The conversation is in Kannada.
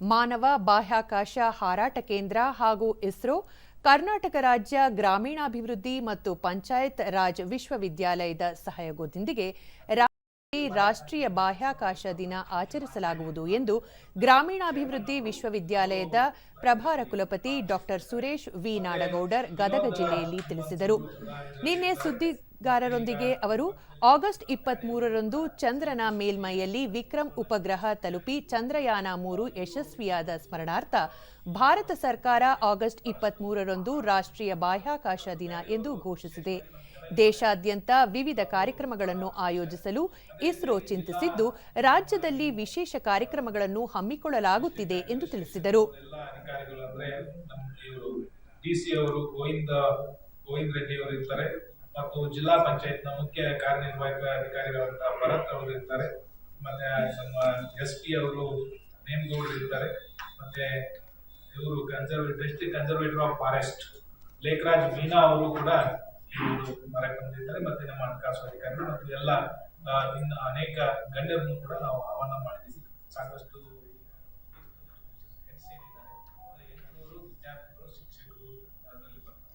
ಮಾನವ ಬಾಹ್ಯಾಕಾಶ ಹಾರಾಟ ಕೇಂದ್ರ ಹಾಗೂ ಇಸ್ರೋ, ಕರ್ನಾಟಕ ರಾಜ್ಯ ಗ್ರಾಮೀಣಾಭಿವೃದ್ಧಿ ಮತ್ತು ಪಂಚಾಯತ್ ರಾಜ್ ವಿಶ್ವವಿದ್ಯಾಲಯದ ಸಹಯೋಗದೊಂದಿಗೆ ರಾಷ್ಟ್ರೀಯ ಬಾಹ್ಯಾಕಾಶ ದಿನ ಆಚರಿಸಲಾಗುವುದು ಎಂದು ಗ್ರಾಮೀಣಾಭಿವೃದ್ಧಿ ವಿಶ್ವವಿದ್ಯಾಲಯದ ಪ್ರಭಾರ ಕುಲಪತಿ ಡಾಕ್ಟರ್ ಸುರೇಶ್ ವಿ. ನಾಡಗೌಡರ್ ಗದಗ ಜಿಲ್ಲೆಯಲ್ಲಿ ತಿಳಿಸಿದರು. ನಿನ್ನೆ ಸುದ್ದಿಗಾರರೊಂದಿಗೆ ಅವರು ಆಗಸ್ಟ್ ಇಪ್ಪತ್ತ್ ಮೂರರಂದು ಚಂದ್ರನ ಮೇಲ್ಮೈಯಲ್ಲಿ ವಿಕ್ರಮ್ ಉಪಗ್ರಹ ತಲುಪಿ ಚಂದ್ರಯಾನ ಮೂರು ಯಶಸ್ವಿಯಾದ ಸ್ಮರಣಾರ್ಥ ಭಾರತ ಸರ್ಕಾರ ಆಗಸ್ಟ್ ಇಪ್ಪತ್ತ್ ಮೂರರಂದು ರಾಷ್ಟ್ರೀಯ ಬಾಹ್ಯಾಕಾಶ ದಿನ ಎಂದು ಘೋಷಿಸಿದೆ. ದೇಶಾದ್ಯಂತ ವಿವಿಧ ಕಾರ್ಯಕ್ರಮಗಳನ್ನು ಆಯೋಜಿಸಲು ಇಸ್ರೋ ಚಿಂತಿಸಿದ್ದು ರಾಜ್ಯದಲ್ಲಿ ವಿಶೇಷ ಕಾರ್ಯಕ್ರಮಗಳನ್ನು ಹಮ್ಮಿಕೊಳ್ಳಲಾಗುತ್ತಿದೆ ಎಂದು ತಿಳಿಸಿದರು. ಎಲ್ಲ ಅಧಿಕಾರಿಗಳು ಅಂದ್ರೆ ನಮ್ಮ ಡಿ ಸಿ ಅವರು ಗೋವಿಂದ ಗೋವಿಂದ ರೆಡ್ಡಿ ಅವರು ಇರ್ತಾರೆ. ಮತ್ತು ಜಿಲ್ಲಾ ಪಂಚಾಯತ್ನ ಮುಖ್ಯ ಕಾರ್ಯನಿರ್ವಾಹಕ ಅಧಿಕಾರಿಗಳಂತಹ ಭರತ್ ಅವರು ಇರ್ತಾರೆ. ಮತ್ತೆ ನಮ್ಮ ಎಸ್ ಪಿ ಅವರು ನೇಮಗೌಡರು ಇರ್ತಾರೆ. ಮತ್ತೆ ಇವರು conserva district conservator of forest Lekhraj Meena ಅವರು ಕೂಡ ಕಾರ್ಯಕ್ರಮದಲ್ಲಿದ್ದಾರೆ ಮತ್ತೆ ನಮ್ಮ ಹಣಕಾಸು ಅಧಿಕಾರಿಗಳು ಮತ್ತು ಎಲ್ಲ ಇನ್ನು ಅನೇಕ ಗಣ್ಯರನ್ನು ಕೂಡ ನಾವು ಆಹ್ವಾನ ಮಾಡಿದ್ದೀವಿ. ಸಾಕಷ್ಟು ವಿದ್ಯಾರ್ಥಿಗಳು, ಶಿಕ್ಷಕರು ಅದರಲ್ಲಿ ಬರ್ತಾರೆ.